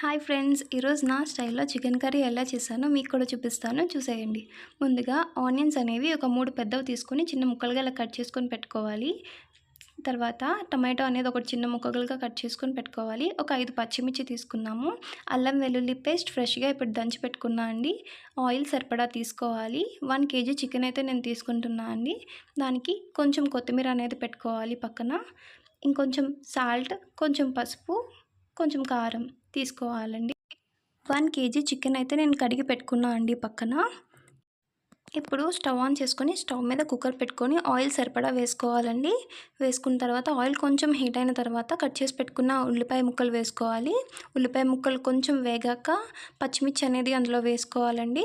Hi friends ఈరోజు నా స్టైల్లో చికెన్ కర్రీ ఎలా చేశానో మీకు కూడా చూపిస్తాను. చూసేయండి. ముందుగా ఆనియన్స్ అనేవి ఒక మూడు పెద్దవి తీసుకొని చిన్న ముక్కలుగా ఇలా కట్ చేసుకొని పెట్టుకోవాలి. తర్వాత టమాటో అనేది ఒకటి చిన్న ముక్కలుగా కట్ చేసుకొని పెట్టుకోవాలి. ఒక ఐదు పచ్చిమిర్చి తీసుకున్నాము. అల్లం వెల్లుల్లి పేస్ట్ ఫ్రెష్గా ఇప్పుడు దంచి పెట్టుకున్నా అండి. ఆయిల్ సరిపడా తీసుకోవాలి. వన్ కేజీ చికెన్ అయితే నేను తీసుకుంటున్నా అండి. దానికి కొంచెం కొత్తిమీర అనేది పెట్టుకోవాలి పక్కన. ఇంకొంచెం సాల్ట్ కొంచెం పసుపు కొంచెం కారం. తీసుకోవాలండి. వన్ కేజీ చికెన్ అయితే నేను కడిగి పెట్టుకున్నా అండి పక్కన. ఇప్పుడు స్టవ్ ఆన్ చేసుకొని స్టవ్ మీద కుక్కర్ పెట్టుకొని ఆయిల్ సరిపడా వేసుకోవాలండి. వేసుకున్న తర్వాత ఆయిల్ కొంచెం హీట్ అయిన తర్వాత కట్ చేసి పెట్టుకున్న ఉల్లిపాయ ముక్కలు వేసుకోవాలి. ఉల్లిపాయ ముక్కలు కొంచెం వేగాక పచ్చిమిర్చి అనేది అందులో వేసుకోవాలండి.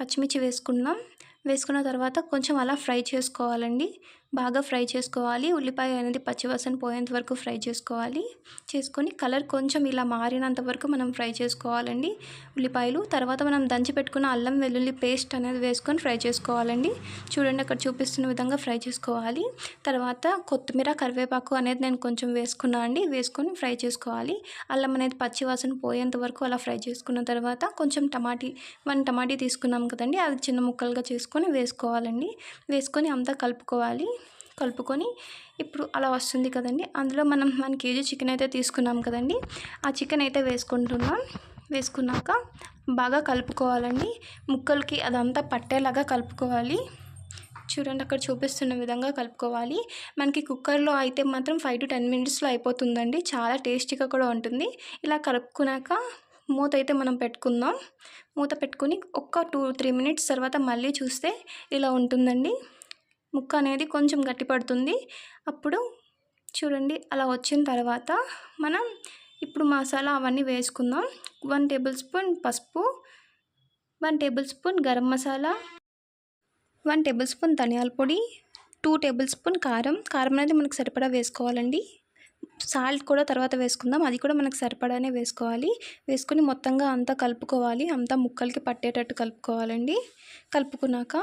పచ్చిమిర్చి వేసుకున్నాం. వేసుకున్న తర్వాత కొంచెం అలా ఫ్రై చేసుకోవాలండి. బాగా ఫ్రై చేసుకోవాలి. ఉల్లిపాయ అనేది పచ్చివాసన పోయేంత వరకు ఫ్రై చేసుకోవాలి. చేసుకొని కలర్ కొంచెం ఇలా మారినంత వరకు మనం ఫ్రై చేసుకోవాలండి. ఉల్లిపాయలు తర్వాత మనం దంచి పెట్టుకున్న అల్లం వెల్లుల్లి పేస్ట్ అనేది వేసుకొని ఫ్రై చేసుకోవాలండి. చూడండి అక్కడ చూపిస్తున్న విధంగా ఫ్రై చేసుకోవాలి. తర్వాత కొత్తిమీర కరివేపాకు అనేది నేను కొంచెం వేసుకున్నా అండి. వేసుకొని ఫ్రై చేసుకోవాలి. అల్లం అనేది పచ్చివాసన పోయేంత వరకు అలా ఫ్రై చేసుకున్న తర్వాత కొంచెం టమాటీ వన్ టమాటీ తీసుకున్నాం కదండి. అది చిన్న ముక్కలుగా చేసుకొని వేసుకోవాలండి. వేసుకొని అంతా కలుపుకోవాలి. కలుపుకొని ఇప్పుడు అలా వస్తుంది కదండి. అందులో మనం వన్ కేజీ చికెన్ అయితే తీసుకున్నాం కదండి. ఆ చికెన్ అయితే వేసుకుంటున్నాం. వేసుకున్నాక బాగా కలుపుకోవాలండి. ముక్కలకి అదంతా పట్టేలాగా కలుపుకోవాలి. చూడండి అక్కడ చూపిస్తున్న విధంగా కలుపుకోవాలి. మనకి కుక్కర్లో అయితే మాత్రం ఫైవ్ టు టెన్ మినిట్స్లో అయిపోతుందండి. చాలా టేస్టీగా కూడా ఉంటుంది. ఇలా కలుపుకున్నాక మూత అయితే మనం పెట్టుకుందాం. మూత పెట్టుకుని ఒక్క టూ త్రీ మినిట్స్ తర్వాత మళ్ళీ చూస్తే ఇలా ఉంటుందండి. ముక్క అనేది కొంచెం గట్టిపడుతుంది. అప్పుడు చూడండి అలా వచ్చిన తర్వాత మనం ఇప్పుడు మసాలా అవన్నీ వేసుకుందాం. వన్ టేబుల్ స్పూన్ పసుపు one table spoon garam masala one table spoon ధనియాల పొడి టూ టేబుల్ స్పూన్ కారం. కారం అనేది మనకు సరిపడా వేసుకోవాలండి. సాల్ట్ కూడా తర్వాత వేసుకుందాం. అది కూడా మనకు సరిపడానే వేసుకోవాలి. వేసుకొని మొత్తంగా అంతా కలుపుకోవాలి. అంతా ముక్కలకి పట్టేటట్టు కలుపుకోవాలండి. కలుపుకున్నాక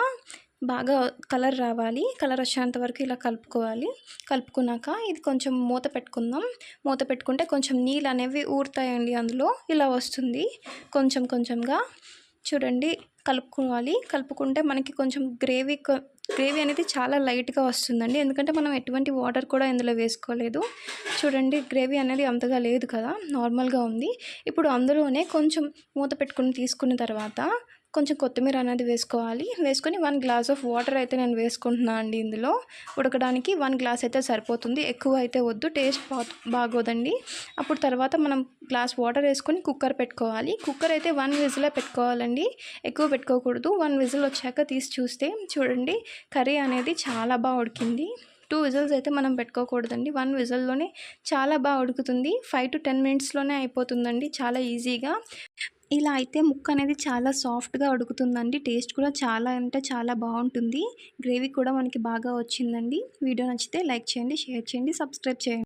బాగా కలర్ రావాలి. కలర్ వచ్చేంత వరకు ఇలా కలుపుకోవాలి. కలుపుకున్నాక ఇది కొంచెం మూత పెట్టుకుందాం. మూత పెట్టుకుంటే కొంచెం నీళ్ళు అనేవి ఊరుతాయండి అందులో. ఇలా వస్తుంది. కొంచెం కొంచెంగా చూడండి కలుపుకోవాలి. కలుపుకుంటే మనకి కొంచెం గ్రేవీ గ్రేవీ అనేది చాలా లైట్గా వస్తుందండి. ఎందుకంటే మనం ఎటువంటి వాటర్ కూడా ఇందులో వేసుకోలేదు. చూడండి గ్రేవీ అనేది అంతగా లేదు కదా. నార్మల్గా ఉంది. ఇప్పుడు అందులోనే కొంచెం మూత పెట్టుకుని తీసుకున్న తర్వాత కొంచెం కొత్తిమీర అనేది వేసుకోవాలి. వేసుకొని వన్ గ్లాస్ ఆఫ్ వాటర్ అయితే నేను వేసుకుంటున్నాను అండి ఇందులో. ఉడకడానికి వన్ గ్లాస్ అయితే సరిపోతుంది. ఎక్కువ అయితే వద్దు. టేస్ట్ బాగోదండి. అప్పుడు తర్వాత మనం గ్లాస్ వాటర్ వేసుకొని కుక్కర్ పెట్టుకోవాలి. కుక్కర్ అయితే వన్ విజిలే పెట్టుకోవాలండి. ఎక్కువ పెట్టుకోకూడదు. వన్ విజిల్ వచ్చాక తీసి చూస్తే చూడండి కర్రీ అనేది చాలా బాగా ఉడికింది. టూ విజిల్స్ అయితే మనం పెట్టుకోకూడదండి. వన్ విజిల్లోనే చాలా బాగా ఉడుకుతుంది. ఫైవ్ టు టెన్ మినిట్స్లోనే అయిపోతుందండి. చాలా ఈజీగా. ఇలా అయితే ముక్క అనేది చాలా సాఫ్ట్గా ఉడుకుతుందండి. టేస్ట్ కూడా చాలా అంటే చాలా బాగుంటుంది గ్రేవీ కూడా మనకి బాగా వచ్చిందండి. వీడియో నచ్చితే లైక్ చేయండి షేర్ చేయండి సబ్స్క్రైబ్ చేయండి.